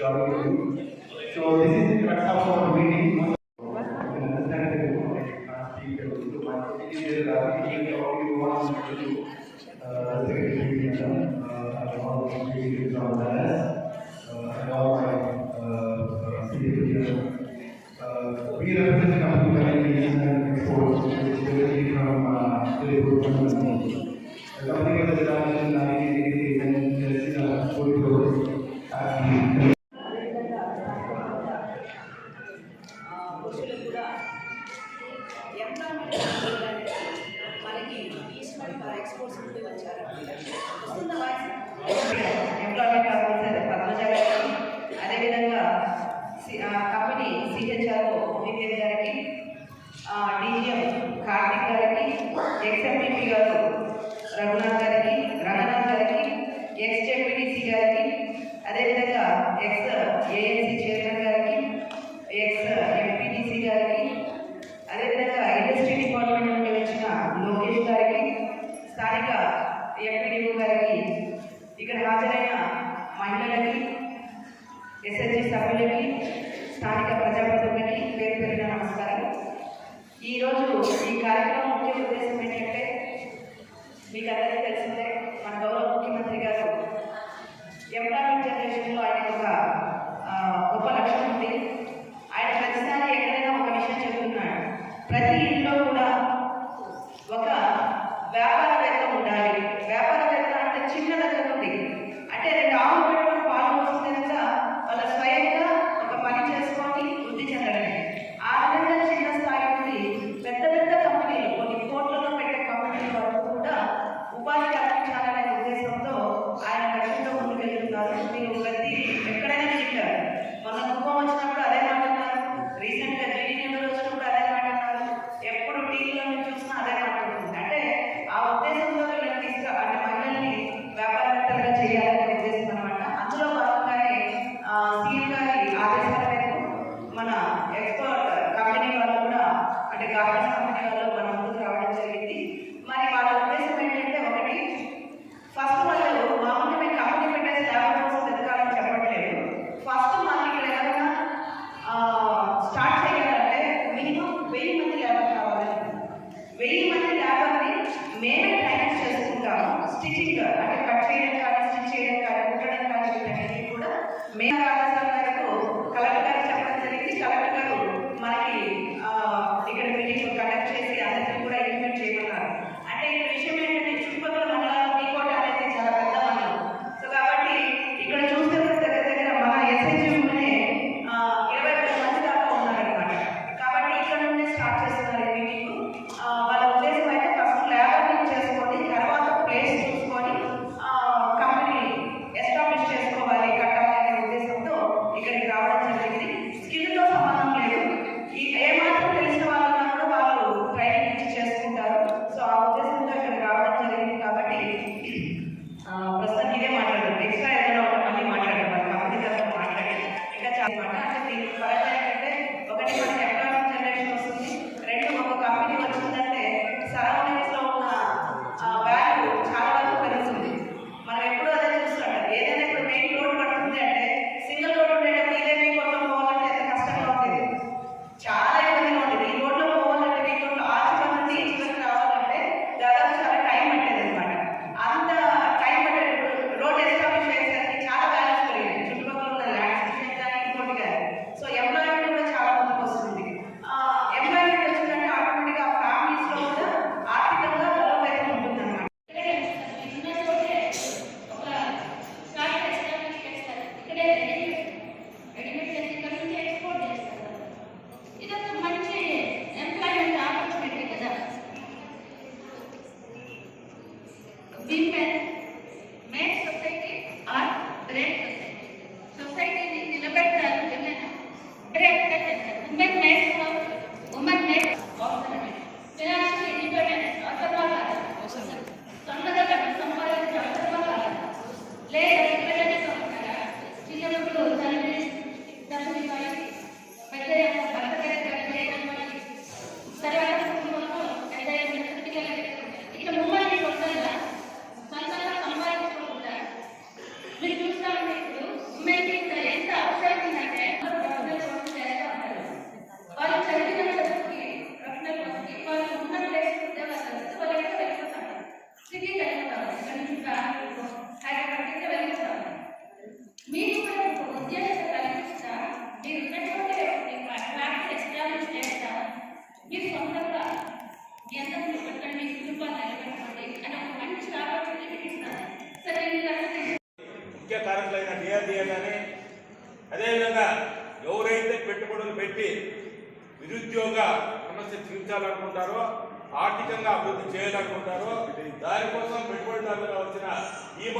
জন্মদিন। అంటే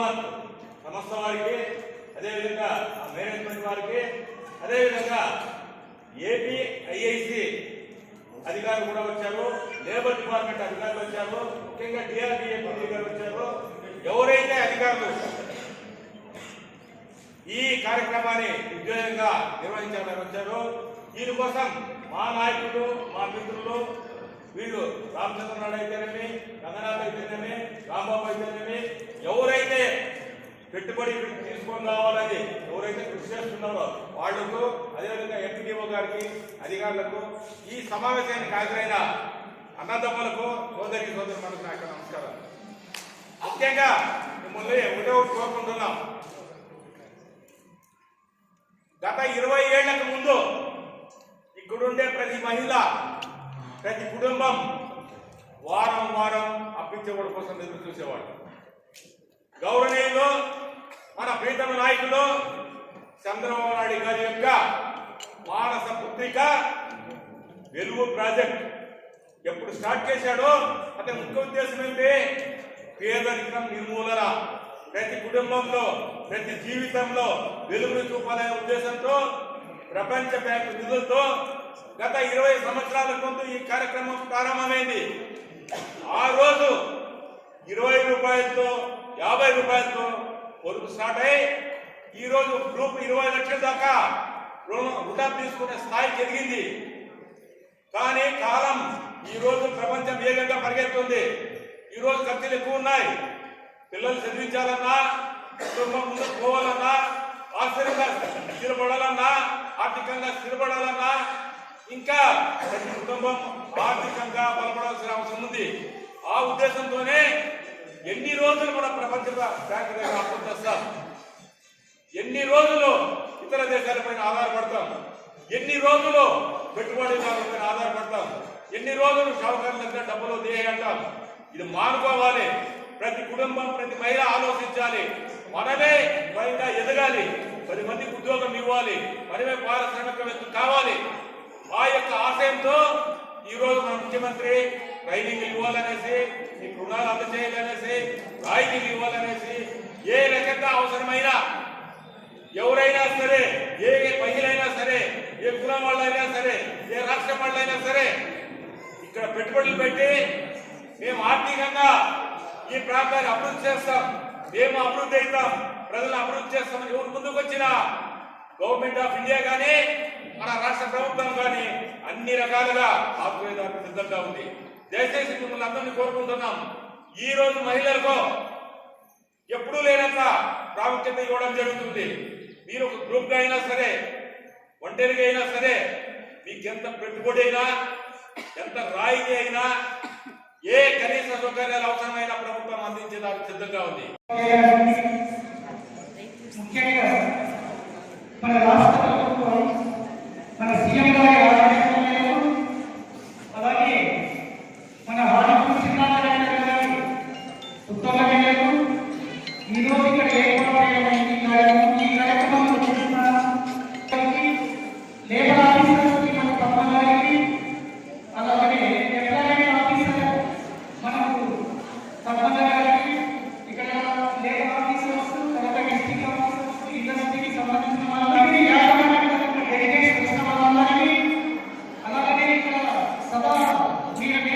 ఈ సంస్థ వారికి అదేవిధంగా ఆ మేనేజ్మెంట్ వారికి అదేవిధంగా ఏపీ ఐఐసి అధికారులు కూడా వచ్చారు లేబర్ డిపార్ట్మెంట్ అధికారులు వచ్చారు ముఖ్యంగా డిఆర్డిఏ గారు వచ్చారు. ఎవరైతే అధికారులు ఈ కార్యక్రమాన్ని ఉద్యోగంగా నిర్వహించాలని వచ్చారు దీనికోసం మా నాయకులు మా మిత్రులు వీళ్ళు రామచంద్రనాయుడు అయితేనేమి రంగనాథ్ అయితేనేమి రాంబాబు అయితేనేమి పెట్టుబడి తీసుకొని రావాలని ఎవరైతే కృషి చేస్తున్నారో వాళ్ళకు అదేవిధంగా ఎంపీడీఓ గారికి అధికారులకు ఈ సమావేశానికి హాజరైన అన్నదమ్ములకు సోదరి సోదరు మనకు నాకు నమస్కారం ముఖ్యంగా మిమ్మల్ని ఒకటే ఒకటి కోరుకుంటున్నాం. గత ఇరవై ఏళ్ళకు ముందు ఇక్కడుండే ప్రతి మహిళ ప్రతి కుటుంబం వారం వారం అప్పించేవాడి కోసం ఎదురు చూసేవాడు గౌరవనీయులు మన ప్రీతమ నాయకులు చంద్రబాబు నాయుడు గారి యొక్క మానస పుత్రిక వెలుగు ప్రాజెక్ట్ ఎప్పుడు స్టార్ట్ చేశాడో అతని ముఖ్య ఉద్దేశం ఏంటి? పేదరికం నిర్మూలన. ప్రతి కుటుంబంలో ప్రతి జీవితంలో వెలుగును చూపాలనే ఉద్దేశంతో ప్రపంచ బ్యాంకు నిధులతో గత ఇరవై సంవత్సరాల ముందు ఈ కార్యక్రమం ప్రారంభమైంది. ఆ రోజు ఇరవై రూపాయలతో యాభై రూపాయలతో పొరుగు స్టార్ట్ అయ్యి ఈ రోజు గ్రూప్ ఇరవై లక్షల దాకా రుణం రుణం తీసుకునే స్థాయికి ఎదిగింది. కానీ కాలం ఈ రోజు ప్రపంచం వేగంగా పరిగెత్తుంది? ఈ రోజు ఖర్చులు ఎక్కువ ఉన్నాయి. పిల్లలు చదివించాలన్నా కుటుంబం ముందుకు పోవాలన్నా ఆశ్చర్యంగా స్థిరపడాలన్నా ఆర్థికంగా స్థిరపడాలన్నా ఇంకా ప్రతి కుటుంబం ఆర్థికంగా బలపడాల్సిన అవసరం ఉంది. ఆ ఉద్దేశంతోనే ఎన్ని రోజులు కూడా ప్రపంచ బ్యాంకు దగ్గర అప్పులు తెస్తాం. ఎన్ని రోజులు ఇతర దేశాలపైన ఆధారపడతాం. ఎన్ని రోజులు పెట్టుబడిదారులపైన ఆధారపడతాం. ఎన్ని రోజులు షావుకారుల డబ్బులు తీయంటాం ఇది మానుకోవాలి ప్రతి కుటుంబం ప్రతి మహిళ ఆలోచించాలి. మనమే స్వయంగా ఎదగాలి. పది మందికి ఉద్యోగం ఇవ్వాలి. మనమే పారిశ్రామికవేత్త కావాలి. ఆ యొక్క ఆశయంతో ఈరోజు మన ముఖ్యమంత్రి ట్రైనింగ్ ఇవ్వాలనేసి మీకు రుణాలు అందజేయాలనేసి రాయితీలు ఇవ్వాలనేసి ఏ రకంగా అవసరమైనా ఎవరైనా సరే ఏ మహిళైనా సరే ఏ కులం వాళ్ళైనా సరే ఏ రాష్ట్రం వాళ్ళైనా సరే ఇక్కడ పెట్టుబడులు పెట్టి మేము ఆర్థికంగా ఈ ప్రాంతాన్ని అభివృద్ధి చేస్తాం. మేము అభివృద్ధి అవుతాం. ప్రజలు అభివృద్ధి చేస్తామని ఎవరు ముందుకు వచ్చిన గవర్నమెంట్ ఆఫ్ ఇండియా కానీ మన రాష్ట్ర ప్రభుత్వం కానీ అన్ని రకాలుగా ఆదుకునేదానికి సిద్ధంగా ఉంది. దయచేసి మిమ్మల్ని అందరినీ కోరుకుంటున్నాం. ఈ రోజు మహిళలకు ఎప్పుడూ లేనంత ప్రాముఖ్యత ఇవ్వడం జరుగుతుంది. మీరు ఒక గ్రూప్గా అయినా సరే ఒంటరిగా అయినా సరే మీకు ఎంత పెట్టుబడి అయినా ఎంత రాయితీ అయినా ఏ కనీస సౌకర్యాలు అవసరమైన ప్రభుత్వం అందించేదానికి సిద్ధంగా ఉంది. ముఖ్యంగా మన రాష్ట్ర ప్రభుత్వం మన సీఎం గారి అలాగే మన హాజీపూర్ సింహాచలం ఉత్తమ మేరకు ఈరోజు ఇక్కడ ఏర్పాటు చేయడమైంది కార్యక్రమం ఈ కార్యక్రమం మన తప్పగారికి మనకు తప్పగారికి ఇక్కడ లేబర్ ఆఫీసర్స్ తర్వాత డిస్టిక్ ఆఫీసర్స్ అలాగే ఇక్కడ మీరు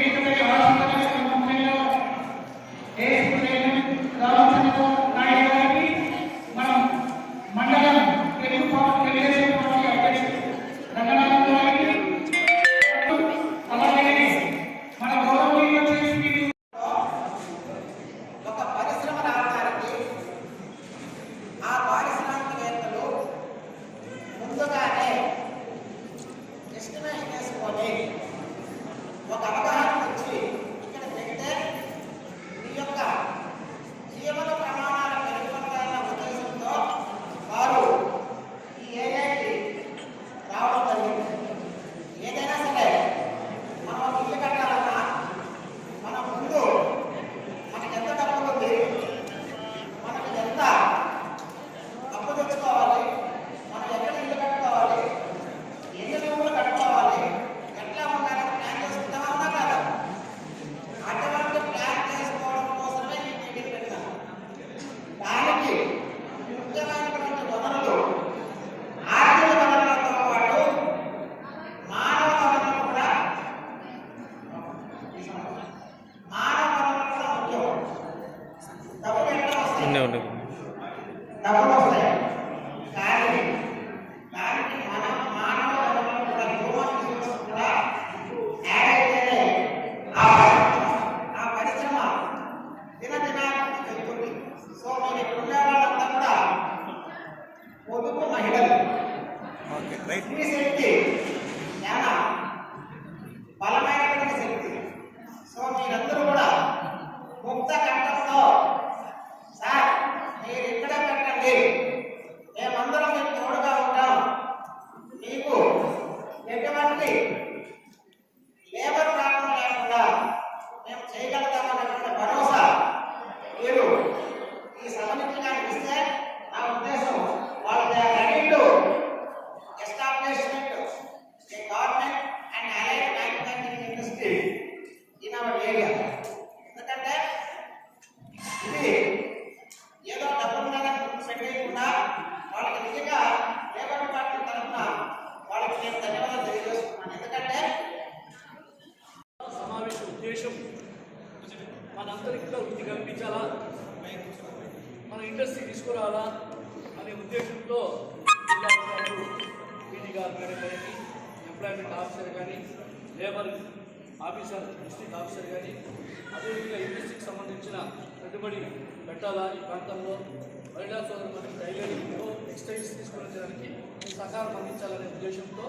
Let him unmute. Labour officer district officer కానీ అదేవిధంగా ఇండస్ట్రీకి సంబంధించిన పెట్టుబడి పెట్టాలా ఈ ప్రాంతంలో? మహిళా సోదరులకు టైలరింగ్లో టెక్స్టైల్స్ తీసుకురావడానికి సహకారం అందించాలనే ఉద్దేశంతో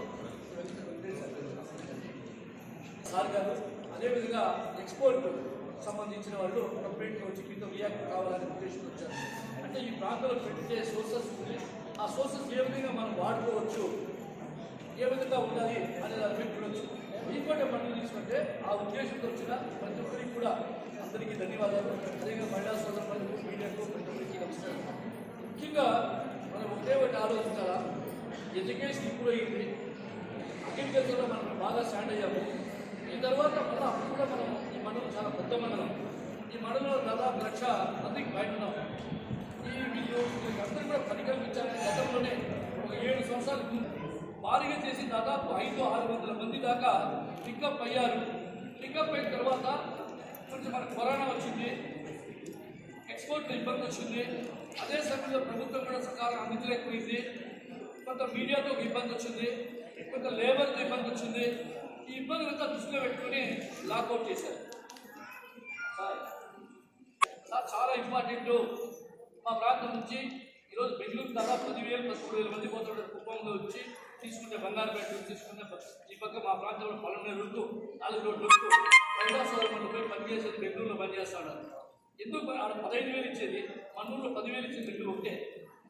సార్ గారు అదేవిధంగా ఎక్స్పోర్ట్ సంబంధించిన వాళ్ళు కంప్లీట్ వచ్చి మీతో రియాక్ట్ కావాలనే ఉద్దేశంతో వచ్చారు. అంటే ఈ ప్రాంతంలో పెట్టే సోర్సెస్ ఉంది ఆ సోర్సెస్ ఏ విధంగా మనం వాడుకోవచ్చు? ఏ విధంగా ఉండాలి అనే దాని మీద ఇంకోటి మనం తీసుకుంటే ఆ ఉద్దేశంతో వచ్చిన ప్రతి ఒక్కరికి కూడా అందరికీ ధన్యవాదాలు. అదేవిధంగా మహిళా సోదరులకు మీడియాకు ప్రతి ఒక్కరికి నమస్కారం. ముఖ్యంగా మనం ఒకటే ఒకటి ఆలోచించాలా? ఎడ్యుకేషన్ ఇంప్రూవ్ అయ్యింది. అగ్రికల్చర్లో మనం బాగా స్టాండ్ అయ్యాము. ఈ తర్వాత మళ్ళీ అప్పుడు కూడా మనం ఈ మండలం చాలా పెద్ద మండలం. ఈ మండలంలో దాదాపు లక్ష మందికి బయట ఉన్నాం. ఈ వీళ్ళు అందరూ కూడా పని కల్పించాలని గతంలోనే ఒక ఏడు సంవత్సరాల ముందు భారీగా చేసి దాదాపు ఐదు ఆరు వందల మంది దాకా పికప్ అయ్యారు. పికప్ అయిన తర్వాత కొంచెం మనకు కరోనా వచ్చింది. ఎక్స్పోర్ట్ ఇబ్బంది వచ్చింది. అదే సమయంలో ప్రభుత్వం కూడా సకాలం అందించలేకపోయింది కొంత మీడియాతో ఒక ఇబ్బంది వచ్చింది. కొంత లేబర్తో ఇబ్బంది వచ్చింది. ఈ ఇబ్బందులంతా దృష్టిలో పెట్టుకుని లాకౌట్ చేశారు. సార్, చాలా ఇంపార్టెంట్ మా ప్రాంతం నుంచి ఈరోజు బెంగళూరు దాదాపు పదివేలు పదమూడు వేల మంది పోతుంటారు కుప్పంలో వచ్చి తీసుకుంటే బంగారుపేట నుంచి తీసుకుంటే ఈ పక్క మా ప్రాంతంలో పల్లెనూరు వరకు నాలుగు రోడ్లు వరకు పోయి పనిచేసేది బెంగళూరులో పనిచేస్తాడు. ఎందుకు ఆడ పదహైదు వేలు ఇచ్చేది? మన ఊళ్ళో పదివేలు ఇచ్చేది రెండు ఒకటే.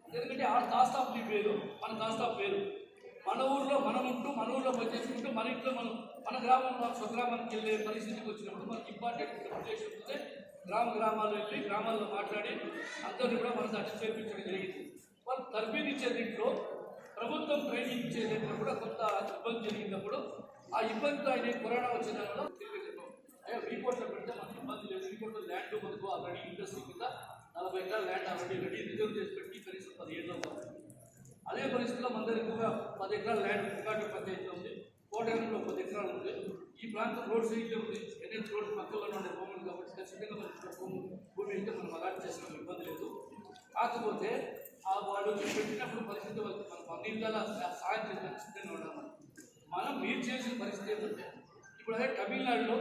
ఎందుకంటే ఆడ కాస్ట్ ఆఫ్ లీవ్ వేరు మన కాస్ట్ ఆఫ్ వేరు మన ఊర్లో మనం ఉంటూ మన ఊర్లో పనిచేసుకుంటూ మన ఇంట్లో మనం మన గ్రామంలో స్వగ్రామానికి వెళ్ళే పరిస్థితికి వచ్చినప్పుడు మనకి ఇంపార్టెంట్ ఉద్దేశం ఉంటే గ్రామ గ్రామాల్లో వెళ్ళి గ్రామాల్లో మాట్లాడి అందరినీ కూడా మన అటు చేర్పించడం జరిగింది. వాళ్ళు తర్బీదు ఇచ్చే దీంట్లో ప్రభుత్వం ట్రైనింగ్ ఇచ్చే కూడా కొంత ఇబ్బంది జరిగినప్పుడు ఆ ఇబ్బందితో ఆయన కరోనా వచ్చిన తిరిగి చెప్పాం. అయ్యా రీపోర్ట్లో పెడితే మనకి ఇబ్బంది లేదు. రీపోర్ట్లో ల్యాండ్ మనకు ఆల్రెడీ ఇండస్ట్రీ కింద నలభై ఎకరాల ల్యాండ్ ఆల్రెడీ రెడీ. రిజర్వ్ చేసి పెట్టి కనీసం పదిహేను అదే పరిస్థితిలో మన దగ్గర ఎక్కువగా పది ఎకరాల ల్యాండ్ రికార్డు పంచాయతీలో ఉంది. కోటరంలో పది ఎకరాలు ఉంది. ఈ ప్రాంతం రోడ్ సైడ్లో ఉంది. ఎన్ఎస్ రోడ్ పక్కలో ఉండే భూములు కాబట్టి ఖచ్చితంగా భూమి భూమి అయితే మనం అలాట్ చేసిన ఇబ్బంది లేదు. కాకపోతే వాళ్ళు పెట్టినప్పుడు పరిస్థితి వాళ్ళకి మనం అన్ని విధాలా సహాయం చేసిన సిద్ధంగా ఉన్నాం మనం మీరు చేసిన పరిస్థితి ఏంటంటే ఇప్పుడు అదే తమిళనాడులో